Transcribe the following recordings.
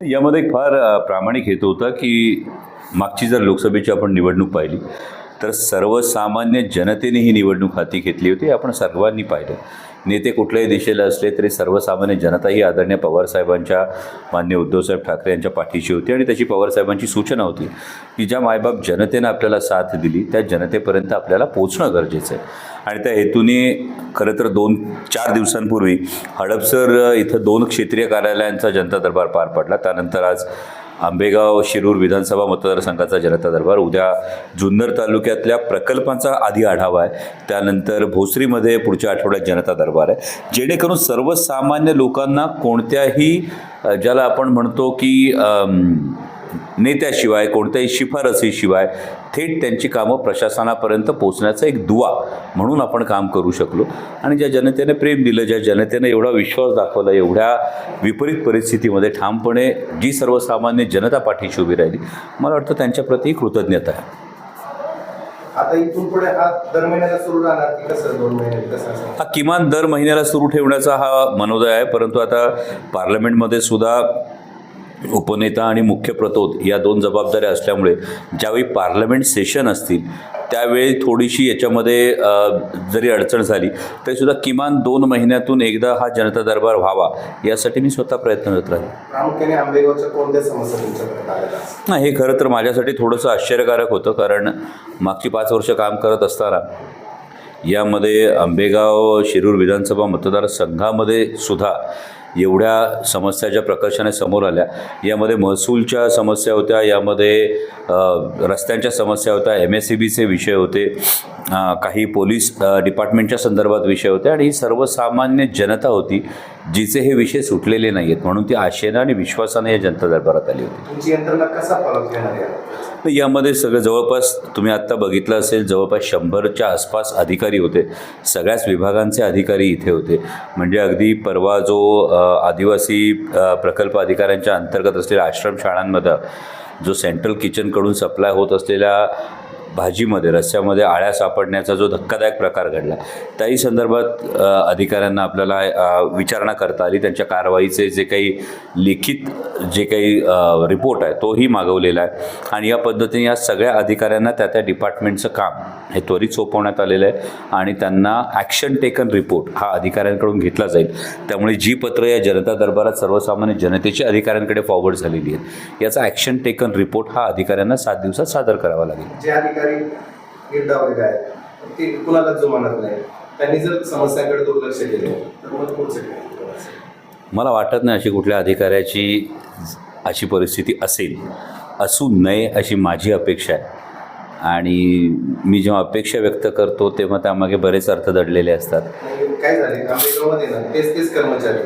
यामध्ये एक फार प्रामाणिक हेतू होता की मागची जर लोकसभेची आपण निवडणूक पाहिली तर सर्वसामान्य जनतेने ही निवडणूक हाती घेतली होती आपण सर्वांनी पाहिलं. नेते कुठल्याही दिशेला असले तरी सर्वसामान्य जनता ही आदरणीय पवारसाहेबांच्या मान्य उद्धवसाहेब ठाकरे यांच्या पाठीशी होती आणि त्याची पवारसाहेबांची सूचना होती की ज्या मायबाप जनतेनं आपल्याला साथ दिली त्या जनतेपर्यंत आपल्याला पोचणं गरजेचं आहे. आणि त्या हेतूने खरं तर दोन चार दिवसांपूर्वी हडपसर इथं दोन क्षेत्रीय कार्यालयांचा जनता दरबार पार पडला. त्यानंतर आज आंबेगाव शिरूर विधानसभा मतदारसंघाचा जनता दरबार उद्या जुन्नर तालुक्यातल्या प्रकल्पांचा आधी आढावा आहे. त्यानंतर भोसरीमध्ये पुढच्या आठवड्यात जनता दरबार आहे. जेणेकरून सर्वसामान्य लोकांना कोणत्याही ज्याला आपण म्हणतो की नेत्याशिवाय कोणत्याही शिफारसीशिवाय थेट त्यांची कामं प्रशासनापर्यंत पोचण्याचा एक दुवा म्हणून आपण काम करू शकलो. आणि ज्या जनतेने प्रेम दिलं ज्या जनतेने एवढा विश्वास दाखवला एवढ्या विपरीत परिस्थितीमध्ये ठामपणे जी सर्वसामान्य जनता पाठीशी उभी राहिली मला वाटतं त्यांच्याप्रती कृतज्ञता आहे. आता इथून पुढे हा दर महिन्याला सुरू राहणार की कसं दोन महिने कसं असं? हा किमान दर महिन्याला सुरू ठेवण्याचा हा मनोदय आहे परंतु आता पार्लमेंटमध्ये सुद्धा उपनेता आणि मुख्य प्रतोद या दोन जबाबदाऱ्या असल्यामुळे ज्यावेळी पार्लमेंट सेशन असतील त्यावेळी थोडीशी याच्यामध्ये जरी अडचण झाली तरीसुद्धा किमान दोन महिन्यातून एकदा हा जनता दरबार व्हावा यासाठी मी स्वतः प्रयत्नरत राहील. नाही हे खरं तर माझ्यासाठी थोडंसं आश्चर्यकारक होतं कारण मागची पाच वर्ष काम करत असताना यामध्ये आंबेगाव शिरूर विधानसभा मतदारसंघामध्ये सुद्धा एवढ्या समस्या ज्या प्रकर्षाने समोर आल्या यामध्ये महसूलच्या समस्या होत्या यामध्ये रस्त्यांच्या समस्या होत्या एम एस सी बीचे विषय होते काही पोलीस डिपार्टमेंटच्या संदर्भात विषय होते आणि ही सर्वसामान्य जनता होती. जिचे हे विषय सुटलेले नाही आहेत म्हणून ती आशेनं आणि विश्वासाने या जनता दरबारात आली होती. तुमची यंत्रणा कसा फॉलो घेणार आहे? तर यामध्ये सगळं जवळपास तुम्ही आत्ता बघितलं असेल जवळपास शंभरच्या आसपास अधिकारी होते. सगळ्याच विभागांचे अधिकारी इथे होते. म्हणजे अगदी परवा जो आदिवासी प्रकल्प अधिकाऱ्यांच्या अंतर्गत असलेल्या आश्रमशाळांमध्ये जो सेंट्रल किचनकडून सप्लाय होत असलेल्या भाजीमध्ये रस्त्यामध्ये आळ्या सापडण्याचा जो धक्कादायक प्रकार घडला त्याही संदर्भात अधिकाऱ्यांना आपल्याला विचारणा करता आली. त्यांच्या कारवाईचे जे काही लिखित जे काही रिपोर्ट आहे तोही मागवलेला आहे. आणि या पद्धतीने या सगळ्या अधिकाऱ्यांना त्या त्या डिपार्टमेंटचं काम हे त्वरित सोपवण्यात आलेलं आहे आणि त्यांना ॲक्शन टेकन रिपोर्ट हा अधिकाऱ्यांकडून घेतला जाईल. त्यामुळे जी पत्र या जनता दरबारात सर्वसामान्य जनतेची अधिकाऱ्यांकडे फॉरवर्ड झालेली आहेत याचा ॲक्शन टेकन रिपोर्ट हा अधिकाऱ्यांना सात दिवसात सादर करावा लागेल. अधिकारी गिरडावलेले आहेत. ते कुणाला जुमानत नाही. त्यांनी जर समस्यांकडे दुर्लक्ष केले तर मग पुढचे? मला वाटत नाही अशी कुठल्या अधिकाऱ्याची अशी परिस्थिती असेल. असू नये अशी माझी अपेक्षा आहे. आणि मी जेव्हा अपेक्षा व्यक्त करतो तेव्हा त्यामागे बरेच अर्थ दडलेले असतात. काय झाले ना तेच तेच कर्मचारी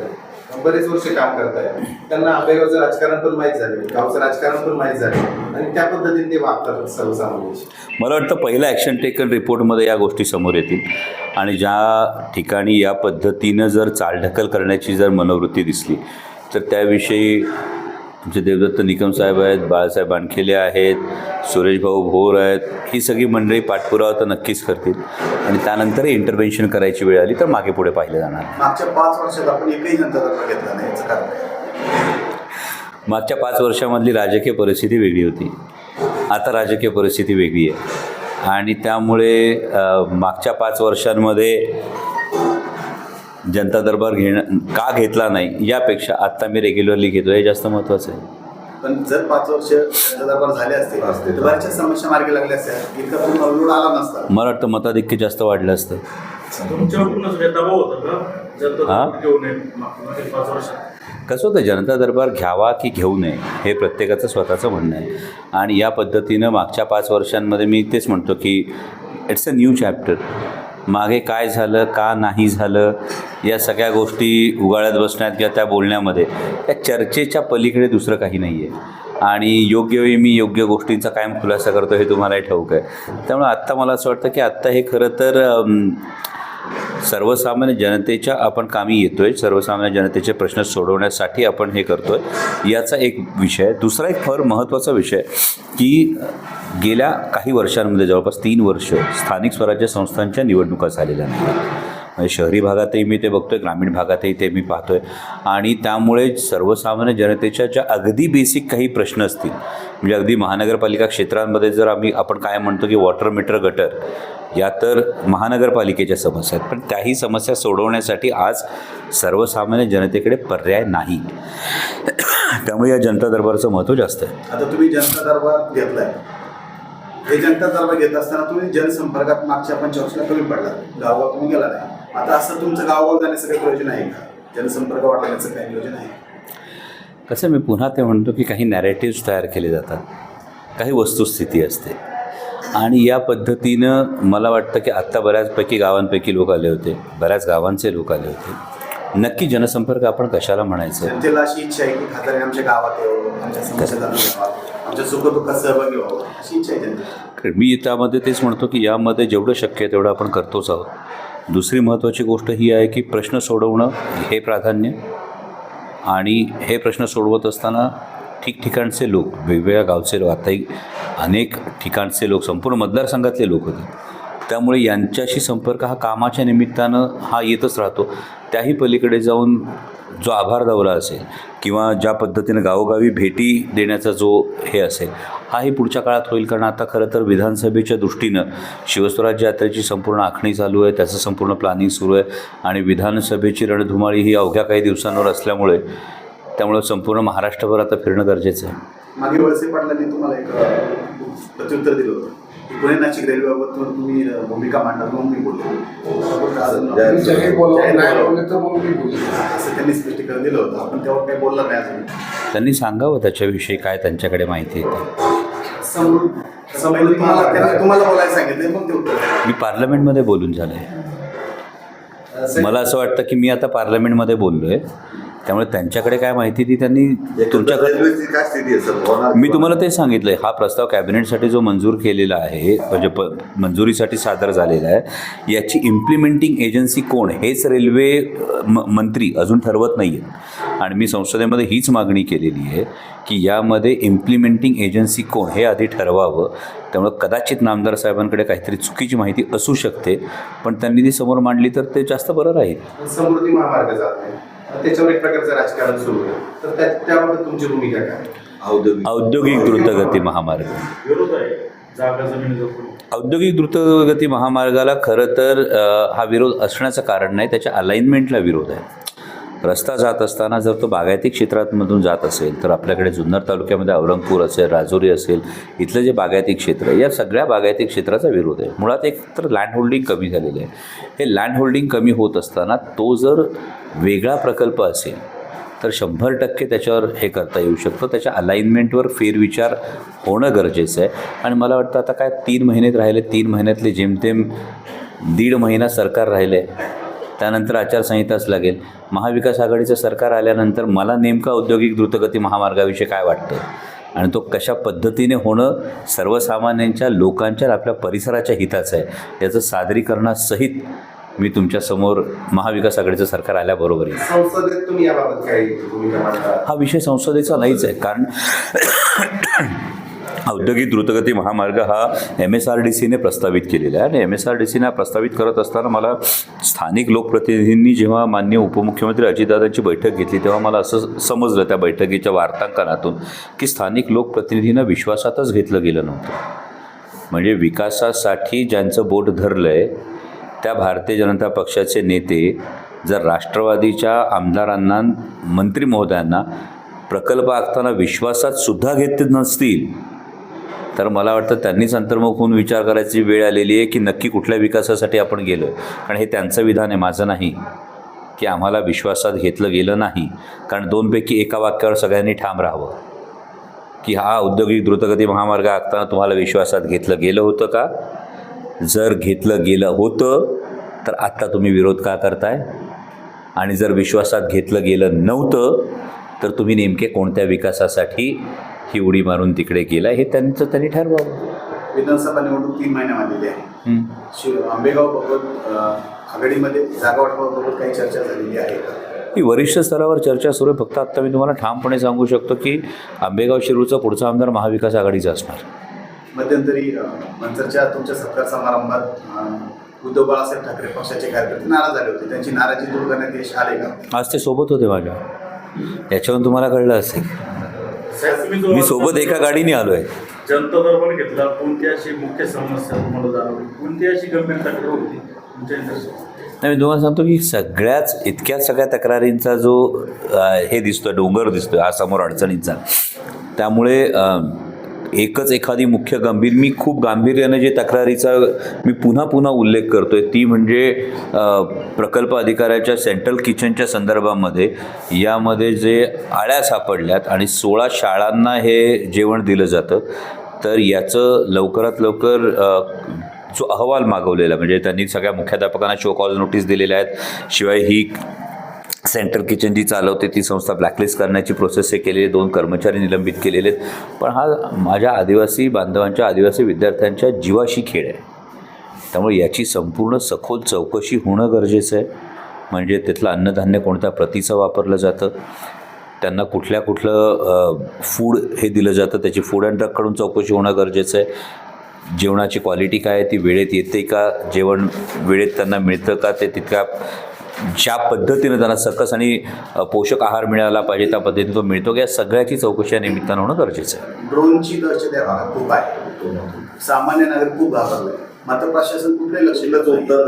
बरेच वर्ष काम करत त्यांना आंबेगावचं राजकारण पण माहीत झाले गावचं राजकारण पण माहीत झाले आणि त्या पद्धतीने ते वागतात सर्वसामान्यांशी. मला वाटतं पहिल्या ॲक्शन टेकन रिपोर्टमध्ये या गोष्टी समोर येतील. आणि ज्या ठिकाणी या पद्धतीनं जर चालढकल करण्याची जर मनोवृत्ती दिसली तर त्याविषयी आमचे देवदत्त निकम साहेब आहेत बाळासाहेब आणखिले आहेत सुरेश भाऊ भोर आहेत ही सगळी मंडळी पाठपुरावा तर नक्कीच करतील. आणि त्यानंतर इंटरव्हेन्शन करायची वेळ आली तर मागे पुढे पाहिलं जाणार. मागच्या पाच वर्षात आपण एकही जनता दरबार घेतला नाही? मागच्या पाच वर्षामधली राजकीय परिस्थिती वेगळी होती. आता राजकीय परिस्थिती वेगळी आहे. आणि त्यामुळे मागच्या पाच वर्षांमध्ये जनता दरबार घेणं का घेतला नाही यापेक्षा आत्ता मी रेग्युलरली घेतो हे जास्त महत्त्वाचं आहे. पण जर पाच वर्ष जनता दरबार झाले असते तर बऱ्याचशा समस्या मार्गी लागल्या असत्या इतका पूर्ण अवलोड आला नसता. मला वाटतं मताधिक्य जास्त वाढलं असतं. तुमच्यावरूनच दबाव होता का? जनता घेऊ नये मागील पाच वर्षात कसं होतं जनता दरबार घ्यावा की घेऊ नये हे प्रत्येकाचं स्वतःचं म्हणणं आहे. आणि या पद्धतीनं मागच्या पाच वर्षांमध्ये मी तेच म्हणतो की इट्स अ न्यू चॅप्टर मागे काय झालं का नाही झालं या सगळ्या गोष्टी उगाळत बसण्यात किंवा त्या बोलण्यामध्ये त्या चर्चेच्या पलीकडे दुसरं काही नाही आहे आणि योग्य वेळी मी योग्य गोष्टींचा कायम खुलासा करतो हे तुम्हालाही ठाऊक आहे. त्यामुळे आत्ता मला असं वाटतं की आत्ता हे खरं तर सर्वसामान्य जनतेच्या आपण कामी येतोय सर्वसामान्य जनतेचे प्रश्न सोडवण्यासाठी आपण हे करतोय. याचा एक विषय दुसरा एक फार महत्त्वाचा विषय की गेल्या काही वर्षांमध्ये जवळपास तीन वर्ष स्थानिक स्वराज्य संस्थांच्या निवडणुका झालेल्या नाही म्हणजे शहरी भागातही मी ते बघतोय ग्रामीण भागातही ते मी पाहतोय. आणि त्यामुळे सर्वसामान्य जनतेच्या ज्या अगदी बेसिक काही प्रश्न असतील म्हणजे अगदी महानगरपालिका क्षेत्रांमध्ये जर आम्ही आपण काय म्हणतो की वॉटर मीटर गटर या तर महानगरपालिकेच्या समस्या आहेत. पण त्याही समस्या सोडवण्यासाठी आज सर्वसामान्य जनतेकडे पर्याय नाही. त्यामुळे या जनता दरबारचं महत्त्व जास्त आहे. आता तुम्ही जनता दरबार घेतलाय. हे जनता दरबार घेत असताना तुम्ही जनसंपर्कात मागच्या पंचवर्षला कमी पडला गावगाव तुम्ही गेला नाही. आता असं तुमचं गावगाव जाण्याचं काही प्रयोजन आहे का? जनसंपर्क वाढवण्याचं काही नियोजन आहे? कसं मी पुन्हा ते म्हणतो की काही नॅरेटिव्स तयार केले जातात. काही वस्तुस्थिती असते. आणि या पद्धतीनं मला वाटतं की आत्ता बऱ्याचपैकी गावांपैकी लोक आले होते. बऱ्याच गावांचे लोक आले होते. नक्की जनसंपर्क आपण कशाला म्हणायचं? जनतेला अशी इच्छा आहे की खासदारांनी आमच्या गावात यावं आमच्या समस्या जाणून घ्यावा आमच्या सुखदुःखात सहभागी व्हावं. अशी इच्छा आहे जनतेची कारण मी त्यामध्ये तेच म्हणतो की यामध्ये जेवढं शक्य आहे तेवढं आपण करतोच आहोत. दुसरी महत्त्वाची गोष्ट ही आहे की प्रश्न सोडवणं हे प्राधान्य आणि हे प्रश्न सोडवत असताना ठिकठिकाणचे लोक वेगवेगळ्या गावचे लोक आताही अनेक ठिकाणचे लोक संपूर्ण मतदारसंघातले लोक होते. त्यामुळे यांच्याशी संपर्क हा कामाच्या निमित्तानं हा येतच राहतो. त्याही पलीकडे जाऊन जो आभार दौरा असेल किंवा ज्या पद्धतीनं गावोगावी भेटी देण्याचा जो हे असेल हाही पुढच्या काळात होईल. कारण आता खरं तर विधानसभेच्या दृष्टीनं शिवस्वराज्य यात्रेची संपूर्ण आखणी चालू आहे त्याचं संपूर्ण प्लॅनिंग सुरू आहे आणि विधानसभेची रणधुमाळी ही अवघ्या काही दिवसांवर असल्यामुळे त्यामुळं संपूर्ण महाराष्ट्रभर आता फिरणं गरजेचं आहे. मागे वळसे पाटलांनी तुम्हाला एक प्रत्युत्तर दिलं होतं. पुणे नाशिक रेल्वेबाबत तुम्ही भूमिका मांडणार म्हणून मी बोलले असं त्यांनी स्पष्टीकरण दिलं होतं. आपण त्यावर काही बोलला नाही अजून. त्यांनी सांगावं त्याच्याविषयी काय त्यांच्याकडे माहिती येते तुम्हाला बोलायला सांगितलं मग. मी पार्लमेंटमध्ये बोलून झालं आहे मला असं वाटतं की मी आता पार्लमेंटमध्ये बोललो आहे त्यामुळे त्यांच्याकडे काय माहिती ती त्यांनी तुमच्याकडे मी तुम्हाला ते सांगितलं आहे हा प्रस्ताव कॅबिनेटसाठी जो मंजूर केलेला आहे म्हणजे प मंजुरीसाठी सादर झालेला आहे याची इम्प्लिमेंटिंग एजन्सी कोण हेच रेल्वे म मंत्री अजून ठरवत नाही आहेत आणि मी संसदेमध्ये हीच मागणी केलेली आहे की यामध्ये इम्प्लिमेंटिंग एजन्सी कोण हे आधी ठरवावं. त्यामुळं कदाचित नामदार साहेबांकडे काहीतरी चुकीची माहिती असू शकते पण त्यांनी ती समोर मांडली तर ते जास्त बरं राहील. समृद्धी महामार्ग जात नाही. त्याच्यावर एक प्रकारचं राजकारण सुरू आहे. तर त्या त्याबाबत तुमची भूमिका काय? औद्योगिक औद्योगिक द्रुतगती महामार्ग. विरोध आहे. जागा जमिनी जपून. औद्योगिक द्रुतगती महामार्गाला खरं तर हा विरोध असण्याचं कारण नाही त्याच्या अलाइनमेंटला विरोध आहे. रस्ता जात असताना जर तो बागायती क्षेत्रातमधून जात असेल तर आपल्याकडे जुन्नर तालुक्यामध्ये औरंगपूर असेल राजुरी असेल इथलं जे बागायती क्षेत्र या सगळ्या बागायती क्षेत्राचा विरोध आहे. मुळात एक तर लँड होल्डिंग कमी झालेलं आहे. हे लँड होल्डिंग कमी होत असताना तो जर वेगळा प्रकल्प असेल तर शंभर टक्के त्याच्यावर हे करता येऊ शकतं. त्याच्या अलाइनमेंटवर फेरविचार होणं गरजेचं आहे. आणि मला वाटतं आता काय तीन महिन्यात राहिले तीन महिन्यातले जेमतेम दीड महिना सरकार राहिले त्यानंतर आचारसंहिताच लागेल. महाविकास आघाडीचं सरकार आल्यानंतर मला नेमका औद्योगिक द्रुतगती महामार्गाविषयी काय वाटतं आणि तो कशा पद्धतीने होणं सर्वसामान्यांच्या लोकांच्या आपल्या परिसराच्या हिताचं आहे याचं सादरीकरणासहित मी तुमच्यासमोर महाविकास आघाडीचं सरकार आल्याबरोबर हा विषय संसदेचा नाहीच आहे. कारण औद्योगिक द्रुतगती महामार्ग हा एम एस आर डी सीने प्रस्तावित केलेला आहे. आणि एम एस आर डी सीने प्रस्तावित करत असताना मला स्थानिक लोकप्रतिनिधींनी जेव्हा मान्य उपमुख्यमंत्री अजितदादांची बैठक घेतली तेव्हा मला असं समजलं त्या बैठकीच्या वार्तांकनातून की स्थानिक लोकप्रतिनिधींना विश्वासातच घेतलं गेलं नव्हतं. म्हणजे विकासासाठी ज्यांचं बोट धरलं आहे त्या भारतीय जनता पक्षाचे नेते जर राष्ट्रवादीच्या आमदारांना मंत्री महोदयांना प्रकल्प आखताना विश्वासात सुद्धा घेत नसतील तर मला वाटतं त्यांनीच अंतर्मुख होऊन विचार करायची वेळ आलेली आहे की नक्की कुठल्या विकासासाठी आपण गेलो. कारण हे त्यांचं विधान आहे माझं नाही. की आम्हाला विश्वासात घेतलं गेलं नाही. कारण दोनपैकी एका वाक्यावर सगळ्यांनी ठाम राहावं. की हा औद्योगिक द्रुतगती महामार्ग आखताना तुम्हाला विश्वासात घेतलं गेलं होतं का? जर घेतलं गेलं होतं तर आत्ता तुम्ही विरोध का करताय? आणि जर विश्वासात घेतलं गेलं नव्हतं तर तुम्ही नेमके कोणत्या विकासासाठी ही उडी मारून तिकडे गेला हे त्यांचं त्यांनी ठरवावं. विधानसभा निवडणूक तीन महिन्यामध्ये आहे. हं. शिव आंबेगावबाबत अं, आघाडीमध्ये जागा वाटपाबाबत काही चर्चा झालेली आहे का? ही वरिष्ठ स्तरावर चर्चा सुरू आहे. फक्त आत्ता मी तुम्हाला ठामपणे सांगू शकतो की आंबेगाव शिरूरचा पुढचा आमदार महाविकास आघाडीचा असणार. मध्यंतरी अं, मंचरच्या तुमच्या सत्कार समारंभात अं, उद्धव बाळासाहेब ठाकरे पक्षाचे कार्यकर्ते नाराज झाले होते. त्यांची नाराजी दूर करण्यात यश आले का? आज ते सोबत होते माझ्या. याच्यावरून तुम्हाला कळलं असेल. मी सोबत एका गाडीने आलो आहे जनता दरबार घेतला. कोणती अशी मुख्य समस्या तुम्हाला जाणवली? कोणती अशी गंभीर तक्रार होती तुमच्या मी तुम्हाला सांगतो की सगळ्याच इतक्या सगळ्या तक्रारींचा जो हे दिसतोय डोंगर दिसतोय हा समोर अडचणींचा. त्यामुळे एकच एखादी मुख्य गंभीर मी खूप गांभीर्याने जे तक्रारीचा मी पुन्हा पुन्हा उल्लेख करतोय ती म्हणजे प्रकल्प अधिकाऱ्याच्या सेंट्रल किचनच्या संदर्भामध्ये यामध्ये जे आळ्या सापडल्यात आणि सोळा शाळांना हे जेवण दिलं जातं तर याचं लवकरात लवकर जो अहवाल मागवलेला म्हणजे त्यांनी सगळ्या मुख्याध्यापकांना शो कॉल नोटीस दिलेल्या आहेत शिवाय ही सेंट्रल किचन जी चालवते ती संस्था ब्लॅकलिस्ट करण्याची प्रोसेस हे केलेली दोन कर्मचारी निलंबित केलेले आहेत. पण हा माझ्या आदिवासी बांधवांच्या आदिवासी विद्यार्थ्यांच्या जीवाशी खेळ आहे. त्यामुळे याची संपूर्ण सखोल चौकशी होणं गरजेचं आहे. म्हणजे तिथलं अन्नधान्य कोणत्या प्रतीचं वापरलं जातं त्यांना कुठल्या कुठलं फूड हे दिलं जातं त्याची फूड अँड ड्रगकडून चौकशी होणं गरजेचं आहे. जेवणाची क्वालिटी काय आहे ती वेळेत येते का? जेवण वेळेत त्यांना मिळतं का? ते तितक्या ज्या पद्धतीनं त्यांना सकस आणि पोषक आहार मिळाला पाहिजे त्या पद्धतीने तो मिळतो का या सगळ्याची चौकशी या निमित्तानं होणं गरजेचं आहे. ड्रोनची दहशत या भागात खूप आहे. सामान्य नागरिक खूप घाबरलाय मात्र प्रशासन कुठलंही लक्ष उत्तर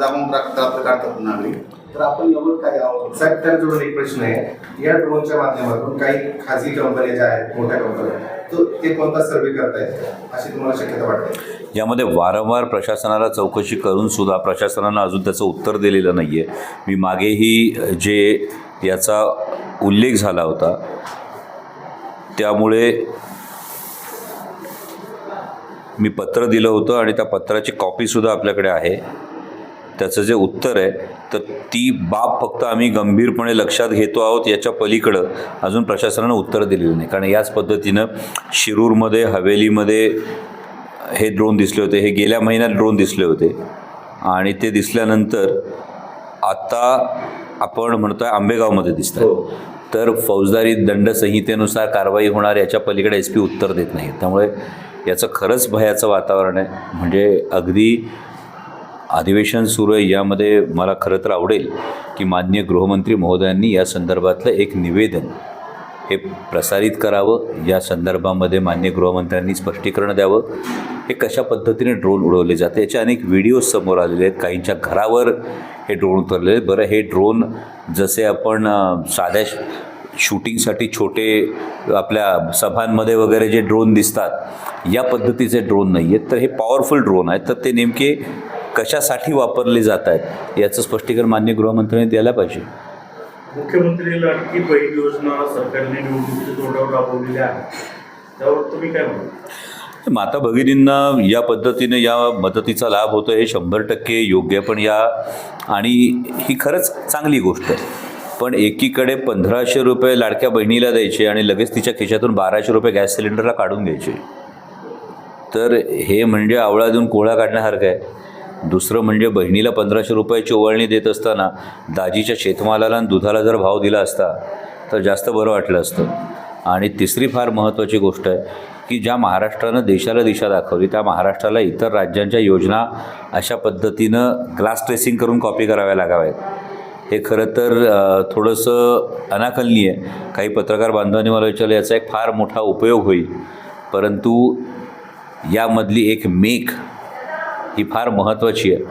दाबून करतात नागरिक. तर आपण एवढं काय आहोत? साहेब त्या जोडून एक प्रश्न आहे. या ड्रोनच्या माध्यमातून काही खाजगी कंपन्या ज्या आहेत मोठ्या कंपन्या तो ते कोणता सर्वे करतायत? अशी तुम्हाला शक्यता वाटते. यामध्ये वारंवार प्रशासनाला चौकशी करून सुद्धा प्रशासनानं अजून त्याचं उत्तर दिलेलं नाही आहे मी मागेही जे याचा उल्लेख झाला होता त्यामुळे मी पत्र दिलं होतं आणि त्या पत्राची कॉपीसुद्धा आपल्याकडे आहे. त्याचं जे उत्तर आहे तर ती बाब फक्त आम्ही गंभीरपणे लक्षात घेतो आहोत याच्या पलीकडं अजून प्रशासनानं उत्तर दिलेलं नाही. कारण याच पद्धतीनं शिरूरमध्ये हवेलीमध्ये हे ड्रोन दिसले होते हे गेल्या महिन्यात ड्रोन दिसले होते. आणि ते दिसल्यानंतर आता आपण म्हणतोय आंबेगावमध्ये दिसतं तर फौजदारी दंडसंहितेनुसार कारवाई होणार याच्या पलीकडे एस पी उत्तर देत नाही. त्यामुळे याचं खरंच भयाचं वातावरण आहे. म्हणजे अगदी अधिवेशन सुरू आहे यामध्ये मला खरं तर आवडेल की मान्य गृहमंत्री महोदयांनी या संदर्भातलं एक निवेदन हे प्रसारित करावं. या संदर्भामध्ये मान्य गृहमंत्र्यांनी स्पष्टीकरण द्यावं. हे कशा पद्धतीने ड्रोन उडवले जाते याचे अनेक व्हिडिओज समोर आलेले आहेत. काहींच्या घरावर हे ड्रोन उतरलेले आहेत. बरं हे ड्रोन जसे आपण साध्या शूटिंगसाठी छोटे आपल्या सभांमध्ये वगैरे जे ड्रोन दिसतात या पद्धतीचे ड्रोन नाही आहेत तर हे पॉवरफुल ड्रोन आहेत. तर ते नेमके कशासाठी वापरले जात आहेत याचं स्पष्टीकरण मान्य गृहमंत्र्यांनी द्यायला पाहिजे. मुख्यमंत्री लाडकी बहीण योजना सरकारने निवडणुकीच्या तोंडावर राबवलेली आहे. त्यावर तुम्ही काय म्हणता? माता भगिनींना या पद्धतीने या मदतीचा लाभ होतो हे शंभर टक्के योग्य. पण या आणि ही खरंच चांगली गोष्ट आहे. पण एकीकडे पंधराशे रुपये लाडक्या बहिणीला द्यायचे आणि लगेच तिच्या खिशातून बाराशे रुपये गॅस सिलेंडरला काढून घ्यायचे. तर हे म्हणजे आवळा देऊन कोळा काढण्यासारखं आहे. दुसरं म्हणजे बहिणीला पंधराशे रुपयाची ओवाळणी देत असताना दाजीच्या शेतमालाला आणि दुधाला जर भाव दिला असता तर जास्त बरं वाटलं असतं. आणि तिसरी फार महत्त्वाची गोष्ट आहे की ज्या महाराष्ट्रानं देशाला दिशा दाखवली त्या महाराष्ट्राला इतर राज्यांच्या योजना अशा पद्धतीनं ग्लास ट्रेसिंग करून कॉपी कराव्या लागाव्यात. हे खरं तर थोडंसं अनाकलनीय आहे. काही पत्रकार बांधवांनी मला विचारलं याचा एक फार मोठा उपयोग होईल. परंतु यामधली एक मेक ही फार महत्त्वाची आहे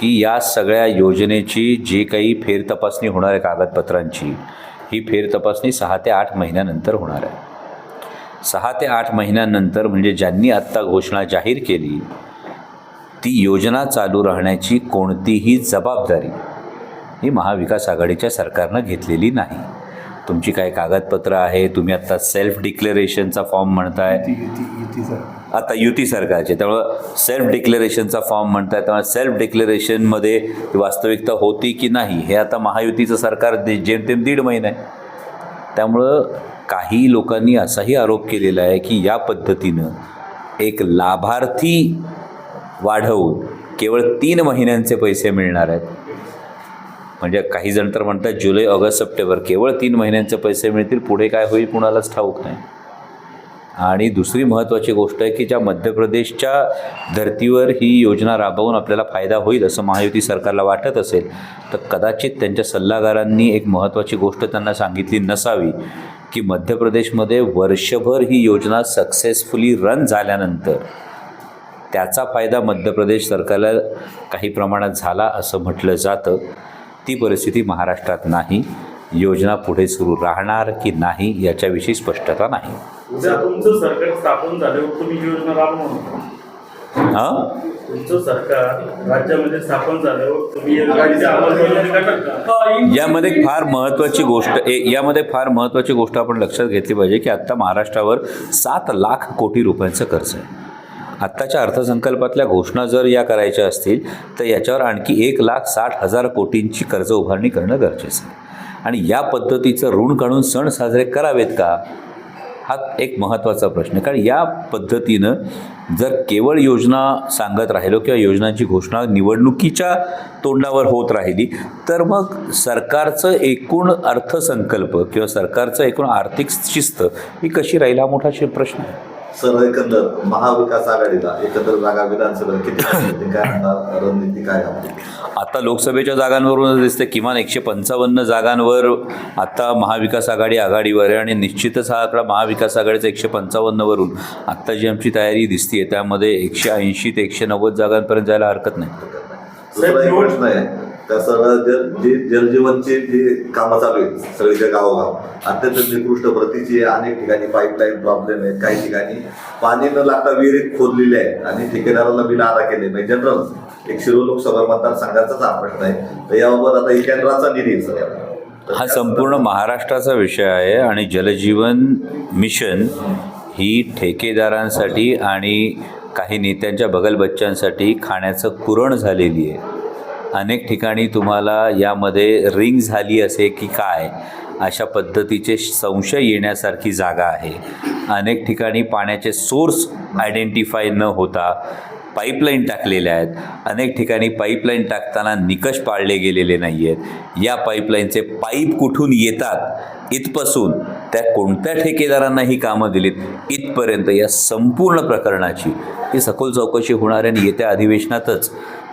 की या सगळ्या योजनेची जी काही फेरतपासणी होणार आहे कागदपत्रांची ही फेरतपासणी सहा ते आठ महिन्यानंतर होणार आहे. सहा ते आठ महिन्यानंतर म्हणजे ज्यांनी आत्ता घोषणा जाहीर केली ती योजना चालू राहण्याची कोणतीही जबाबदारी ही महाविकास आघाडीच्या सरकारनं घेतलेली नाही. तुमची काय कागदपत्रं आहे तुम्ही आत्ता सेल्फ डिक्लेरेशनचा फॉर्म म्हणताय. आता युती सरकारचे. त्यामुळं सेल्फ डिक्लेरेशनचा फॉर्म म्हणताय त्यामुळे सेल्फ डिक्लेरेशनमध्ये वास्तविकता होती की नाही हे आता महायुतीचं सरकार दे- जेमतेम दीड महिना आहे. त्यामुळं काही लोकांनी असाही आरोप केलेला आहे की या पद्धतीनं एक लाभार्थी वाढवून केवळ तीन महिन्यांचे पैसे मिळणार आहेत. म्हणजे काही जण तर म्हणतात जुलै ऑगस्ट सप्टेंबर केवळ तीन महिन्यांचे पैसे मिळतील पुढे काय होईल कुणालाच ठाऊक नाही. आणि दुसरी महत्त्वाची गोष्ट आहे की ज्या मध्य प्रदेशच्या धर्तीवर ही योजना राबवून आपल्याला फायदा होईल असं महायुती सरकारला वाटत असेल तर कदाचित त्यांच्या सल्लागारांनी एक महत्त्वाची गोष्ट त्यांना सांगितली नसावी की मध्य प्रदेशमध्ये वर्षभर ही योजना सक्सेसफुली रन झाल्यानंतर त्याचा फायदा मध्य प्रदेश सरकारला काही प्रमाणात झाला असं म्हटलं जातं. ती परिस्थिती महाराष्ट्रात नाही. योजना पुढे सुरू राहणार की नाही याच्याविषयी स्पष्टता नाही. उद्या तुमचं सरकार स्थापन झाल्यावर तुम्ही ही योजना राबवणार हां? तुमचं सरकार राज्यामध्ये स्थापन झाल्यावर तुम्ही या योजनेची अंमलबजावणी करणार का यामध्ये फार महत्त्वाची गोष्ट ए यामध्ये फार महत्त्वाची गोष्ट आपण लक्षात घेतली पाहिजे की आत्ता महाराष्ट्रावर सात लाख कोटी रुपयांचं कर्ज आहे. आत्ताच्या अर्थसंकल्पातल्या घोषणा जर या करायच्या असतील तर याच्यावर आणखी एक लाख साठ हजार कोटींची कर्ज उभारणी करणं गरजेचं आहे. आणि या पद्धतीचं ऋण काढून सण साजरे करावेत का? हा एक महत्त्वाचा प्रश्न. कारण या पद्धतीनं जर केवळ योजना सांगत राहिलो किंवा योजनांची घोषणा निवडणुकीच्या तोंडावर होत राहिली तर मग सरकारचं एकूण अर्थसंकल्प किंवा सरकारचं एकूण आर्थिक शिस्त ही कशी राहील हा मोठा प्रश्न आहे. सर एकंदर महाविकास आघाडीला एकंदर जागा विधानसभेला किती काय रणनीती काय आपली? आता लोकसभेच्या जागांवरून दिसते किमान एकशे पंचावन्न जागांवर आता महाविकास आघाडी आघाडीवर आहे आणि निश्चितच हा आकडा महाविकास आघाडीचा एकशे पंचावन्नवरून. आत्ता जी आमची तयारी दिसते त्यामध्ये एकशे ऐंशी ते एकशे नव्वद जागांपर्यंत जायला हरकत नाही. प्रश्न आहे त्या सगळं जल जे जलजीवनचे जे कामं चालू आहेत सगळीकडे गावोगाव अत्यंत निकृष्ट प्रतीची. अनेक ठिकाणी पाईपलाईन प्रॉब्लेम आहे. काही ठिकाणी पाणी न लागता विहिरीत खोदलेले आहे आणि ठेकेदाराला बिल अदा केले म्हणजे जनरल एक शिरो लोकसभा मतदारसंघाचाच हा प्रश्न आहे. तर याबाबत आता केंद्राचा निधी हा संपूर्ण महाराष्ट्राचा विषय आहे आणि जलजीवन मिशन ही ठेकेदारांसाठी आणि काही नेत्यांच्या बगलबच्च्यांसाठी खाण्याचं कुरण झालेली आहे. अनेक ठिकाणी तुम्हाला यामध्ये रिंग झाली असे की काय अशा पद्धतीचे संशय येण्यासारखी जागा आहे. अनेक ठिकाणी पाण्याचे सोर्स आयडेंटिफाय न होता पाईपलाईन टाकलेल्या आहेत. अनेक ठिकाणी पाईपलाईन टाकताना निकष पाळले गेलेले नाही आहेत या पाईपलाईनचे पाईप कुठून येतात? इथपासून. त्या कोणत्या ठेकेदारांना ही कामं दिलीत? इथपर्यंत या संपूर्ण प्रकरणाची. ही सखोल चौकशी होणार आहे आणि येत्या अधिवेशनातच.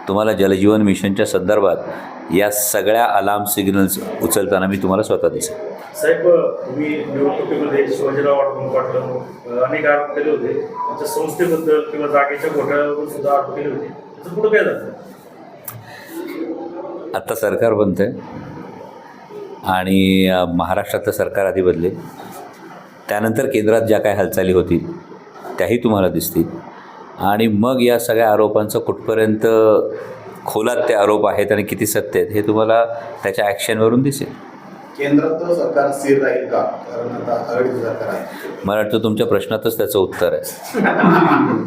तुम्हाला जलजीवन मिशनच्या संदर्भात या सगळ्या अलार्म सिग्नल्स उचलताना मी तुम्हाला स्वतः दिसेन साहेब तुम्ही निवडणुकीमध्ये शिवाजीराव आढळून पाटलं अनेक आरोप केले होते. त्यांच्या संस्थेबद्दल किंवा जागेच्या घोटाळ्यावर सुद्धा आरोप केले होते. त्याचं पुढं काय झालं? आत्ता सरकार बनतं आणि महाराष्ट्रातलं सरकार आधी बदले त्यानंतर केंद्रात ज्या काय हालचाली होतील त्याही तुम्हाला दिसतील. आणि मग या सगळ्या आरोपांचं कुठपर्यंत खोलात ते आरोप आहेत आणि किती सत्य आहेत हे तुम्हाला त्याच्या ॲक्शनवरून दिसेल. केंद्रात सरकार स्थिर राहील का? कारण आता आघाडीचं सरकार आहे. मला वाटतं तुमच्या प्रश्नातच त्याचं उत्तर आहे.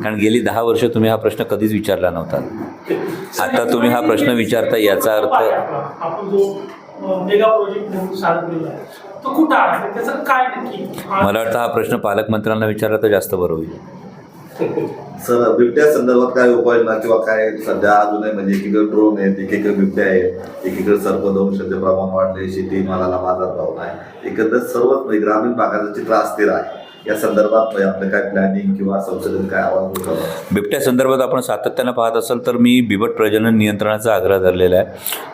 कारण गेली दहा वर्ष तुम्ही हा प्रश्न कधीच विचारला नव्हता. आता तुम्ही हा प्रश्न विचारता याचा अर्थ आपण जो अ, मेगा प्रोजेक्ट म्हणून चालू केलेला आहे तो कुठं आहे? त्याचं काय नक्की? मला वाटतं हा प्रश्न पालकमंत्र्यांना विचारला तर जास्त बरं होईल. सर बिबट्या संदर्भात काय उपाययोजना किंवा काय सध्या अजूनही म्हणजे एकीकडे ड्रोन आहेत एकीकडे बिबट्या आहेत एकीकडे सर्पदंशाचे प्रमाण वाढले शेती मालाला बाजार भाव नाही. एकंदर सर्वच म्हणजे ग्रामीण भागाचं चित्र अस्थिर आहे. या संदर्भात आपलं काय प्लॅनिंग किंवा संशोधन काय आवाज बिबट्या संदर्भात आपण सातत्यानं पाहत असाल तर मी बिबट प्रजनन नियंत्रणाचा आग्रह धरलेला आहे.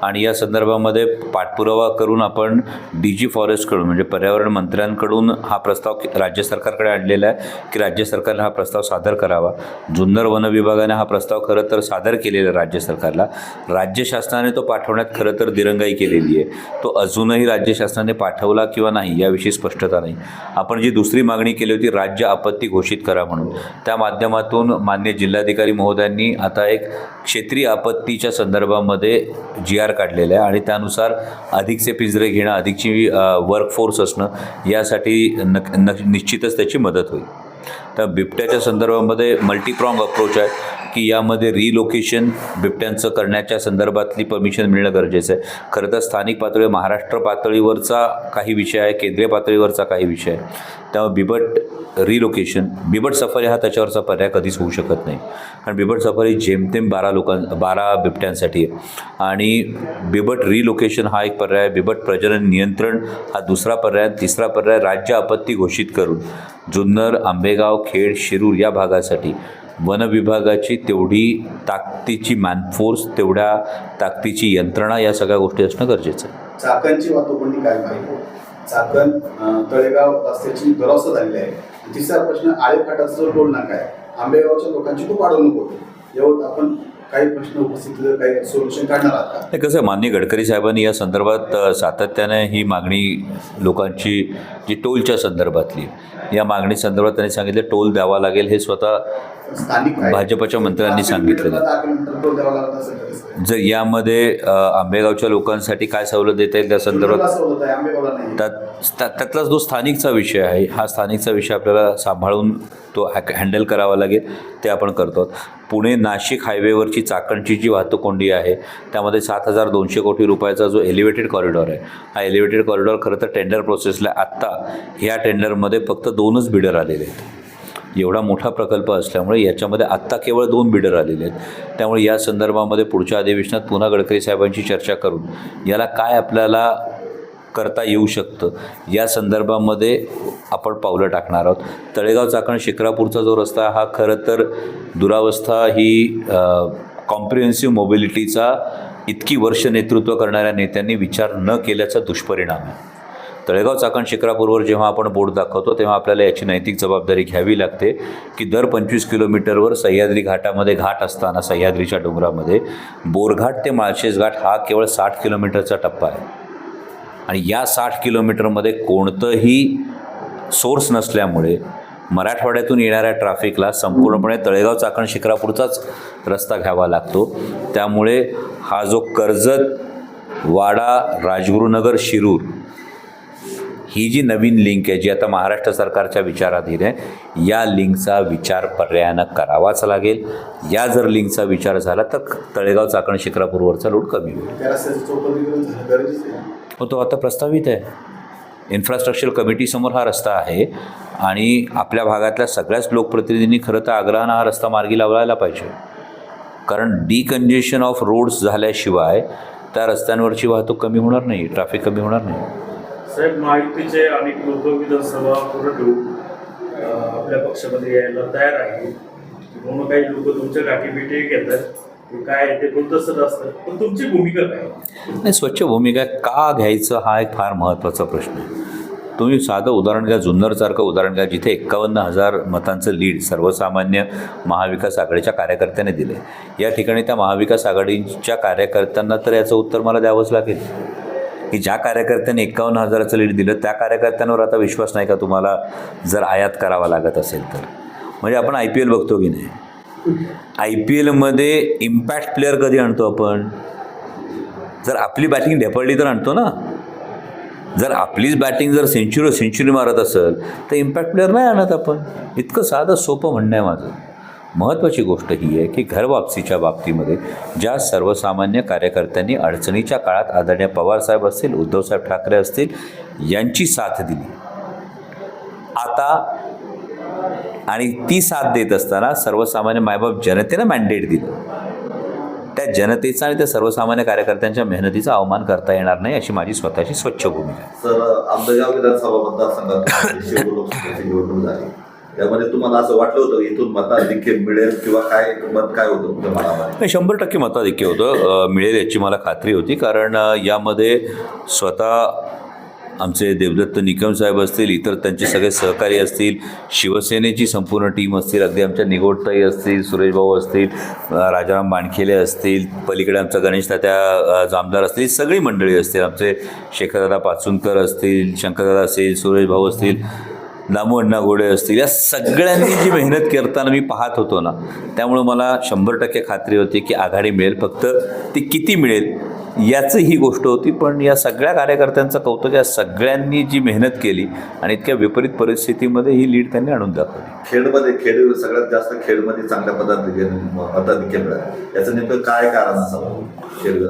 आणि या संदर्भामध्ये पाठपुरावा करून आपण डी जी फॉरेस्टकडून म्हणजे पर्यावरण मंत्र्यांकडून हा प्रस्ताव राज्य सरकारकडे आणलेला आहे की राज्य सरकारने हा प्रस्ताव सादर करावा. जुन्नर वन विभागाने हा प्रस्ताव खरं तर सादर केलेला आहे राज्य सरकारला. राज्य शासनाने तो पाठवण्यात खरं तर दिरंगाई केलेली आहे. तो अजूनही राज्य शासनाने पाठवला किंवा नाही याविषयी स्पष्टता नाही. आपण जी दुसरी मागणी केली होती राज्य आपत्ती घोषित करा म्हणून. त्या माध्यमातून मान्य जिल्हाधिकारी महोदयांनी आता एक क्षेत्रीय आपत्तीच्या संदर्भामध्ये जी आर काढलेला आहे आणि त्यानुसार अधिकचे पिंजरे घेणं अधिकची वर्कफोर्स असणं यासाठी नक न निश्चितच त्याची मदत होईल. तर बिबट्याच्या संदर्भामध्ये मल्टीप्रॉंग अप्रोच आहे. की यामध्ये रिलोकेशन बिबट्यांचं करण्याच्या संदर्भातली परमिशन मिळणं गरजेचं आहे. खरं तर स्थानिक पातळी महाराष्ट्र पातळीवरचा काही विषय आहे केंद्रीय पातळीवरचा काही विषय आहे. त्यामुळे बिबट रिलोकेशन बिबट सफारी हा त्याच्यावरचा पर्याय कधीच होऊ शकत नाही. कारण बिबट सफारी जेमतेम बारा लोकां बारा बिबट्यांसाठी आहे. आणि बिबट रिलोकेशन हा एक पर्याय बिबट प्रजनन नियंत्रण हा दुसरा पर्याय तिसरा पर्याय राज्य आपत्ती घोषित करून जुन्नर आंबेगाव खेड शिरूर या भागासाठी वन विभागाची तेवढी ताकदीची मॅनफोर्स तेवढ्या ताकदीची यंत्रणा या सगळ्या गोष्टी असणं गरजेचं आहे. चाकणची वाहतूक काय माहिती? चाकण तळेगाव रस्त्याची दुरावस्था झालेली आहे. तिसरा प्रश्न आळेफाटाचा जो टोल नाका आहे आंबेगावच्या लोकांची खूप अडवणूक होते यावर आपण काही प्रश्न उपस्थित केले, काही सोल्युशन काढणार आहात का? नाही कसं आहे माननीय गडकरी साहेबांनी या संदर्भात सातत्याने ही मागणी लोकांची जी टोलच्या संदर्भातली या मागणी संदर्भात त्यांनी सांगितलं टोल द्यावा लागेल हे स्वतः. भाजपच्या मंत्र्यांनी सांगितलेलं. कसं? जर यामध्ये आंबेगावच्या लोकांसाठी काय सवलत देता येईल त्या संदर्भात त्यातलाच जो स्थानिकचा विषय आहे हा स्थानिकचा विषय आपल्याला सांभाळून तो हँडल करावा लागेल ते आपण करतो पुणे नाशिक हायवेवरची चाकणची जी वाहतूक कोंडी आहे त्यामध्ये सात हजार दोनशे कोटी रुपयाचा जो एलिव्हेटेड कॉरिडॉर आहे हा एलिव्हेटेड कॉरिडॉर खरं तर टेंडर प्रोसेसला आत्ता ह्या टेंडरमध्ये फक्त दोनच बिडर आलेले आहेत. एवढा मोठा प्रकल्प असल्यामुळे याच्यामध्ये आत्ता केवळ दोन बिडर आलेले आहेत. त्यामुळे या संदर्भामध्ये पुढच्या अधिवेशनात पुन्हा गडकरी साहेबांची चर्चा करून याला काय आपल्याला करता येऊ शकतं या संदर्भामध्ये आपण पावलं टाकणार आहोत. तळेगाव चाकण शिक्रापूरचा जो रस्ता हा खरं तर दुरावस्था ही कॉम्प्रिहेन्सिव्ह मोबिलिटीचा इतकी वर्ष नेतृत्व करणाऱ्या नेत्यांनी विचार न केल्याचा दुष्परिणाम आहे. तळेगाव चाकण शिखरापूरवर जेव्हा आपण बोट दाखवतो तेव्हा आपल्याला याची नैतिक जबाबदारी घ्यावी लागते की दर पंचवीस किलोमीटरवर सह्याद्री घाटामध्ये घाट असताना सह्याद्रीच्या डोंगरामध्ये. बोरघाट ते माळशेज घाट हा केवळ साठ किलोमीटरचा टप्पा आहे. आणि या साठ किलोमीटरमध्ये कोणतंही सोर्स नसल्यामुळे मराठवाड्यातून येणाऱ्या ट्रॅफिकला संपूर्णपणे तळेगाव चाकण शिखरापूरचाच रस्ता घ्यावा लागतो. त्यामुळे हा जो कर्जत वाडा राजगुरुनगर शिरूर ही जी नवीन लिंक आहे जी आता महाराष्ट्र सरकारच्या विचाराधीन आहे या लिंकचा विचार पर्यायानं करावाच लागेल. या जर लिंकचा विचार झाला तर तळेगाव चाकण शिक्रापूरवरचा लोड कमी होईल. हो तो आता प्रस्तावित आहे. इन्फ्रास्ट्रक्चर कमिटीसमोर हा रस्ता आहे आणि आपल्या भागातल्या सगळ्याच लोकप्रतिनिधींनी खरं तर आग्रहानं हा रस्ता मार्गी लावायला पाहिजे. कारण डिकंजेशन ऑफ रोड्स झाल्याशिवाय त्या रस्त्यांवरची वाहतूक कमी होणार नाही ट्रॅफिक कमी होणार नाही. साहेब महायुतीचे अनेक लोक विधानसभा पुढे ठेवून आपल्या पक्षामध्ये यायला तयार आहे म्हणून काही लोक तुमच्या गाठीभेटी घेतात. हे नाही स्वच्छ भूमिका का घ्यायचं हा एक फार महत्त्वाचा प्रश्न आहे. तुम्ही साधं उदाहरण घ्या जुन्नरसारखं उदाहरण घ्या जिथे एक्कावन्न हजार मतांचं लीड सर्वसामान्य महाविकास आघाडीच्या कार्यकर्त्याने दिले या ठिकाणी त्या महाविकास आघाडीच्या कार्यकर्त्यांना तर याचं उत्तर मला द्यावंच लागेल. की ज्या कार्यकर्त्यांनी एक्कावन्न हजाराचं लीड दिलं त्या कार्यकर्त्यांवर आता विश्वास नाही का तुम्हाला जर आयात करावा लागत असेल तर? म्हणजे आपण आय पी एल बघतो की नाही? आय पी एलमध्ये इम्पॅक्ट प्लेअर कधी आणतो आपण? जर आपली बॅटिंग ढेपळली तर आणतो ना? जर आपलीच बॅटिंग जर सेंचुरी सेंचुरी मारत असेल तर इम्पॅक्ट प्लेअर नाही आणत आपण. इतकं साधं सोपं म्हणणं आहे माझं. महत्त्वाची गोष्ट ही आहे की घरवापसीच्या बाबतीमध्ये ज्या सर्वसामान्य कार्यकर्त्यांनी अडचणीच्या काळात आदरणीय पवारसाहेब असतील उद्धवसाहेब ठाकरे असतील यांची साथ दिली. आता आणि ती साथ देत असताना सर्वसामान्य मायबाप जनतेनं मॅन्डेट दिलं. त्या जनतेचा आणि त्या सर्वसामान्य कार्यकर्त्यांच्या मेहनतीचा अवमान करता येणार नाही अशी माझी स्वतःची स्वच्छ भूमिका आहे. त्यामध्ये तुम्हाला असं वाटलं होतं इथून मताधिक्य मिळेल किंवा काय मत काय होतं नाही शंभर टक्के मताधिक्य होतं. मिळेल याची मला खात्री होती. कारण यामध्ये स्वतः आमचे देवदत्त निकम साहेब असतील इतर त्यांचे सगळे सहकारी असतील शिवसेनेची संपूर्ण टीम असतील अगदी आमच्या निगोडताई असतील सुरेश भाऊ असतील राजाराम बाणखेले असतील पलीकडे आमचा गणेश तात्या जामदार असतील सगळी मंडळी असतील. आमचे शेखरदादा पाचुनकर असतील शंकरदादा असतील सुरेश भाऊ असतील. दामू अण्णा घोडे असतील. या सगळ्यांनी जी मेहनत करताना मी पाहत होतो ना त्यामुळं मला शंभर टक्के खात्री होती की आघाडी मिळेल. फक्त ती किती मिळेल याचं ही गोष्ट होती पण या सगळ्या कार्यकर्त्यांचं कौतुक या सगळ्यांनी जी मेहनत केली आणि इतक्या विपरीत परिस्थितीमध्ये ही लीड त्यांनी आणून दाखवली. खेडमध्ये खेड सगळ्यात जास्त खेडमध्ये चांगल्या पदाधिक पदाधिक्य मिळालं. याचं नेमकं काय कारण असावं खेळ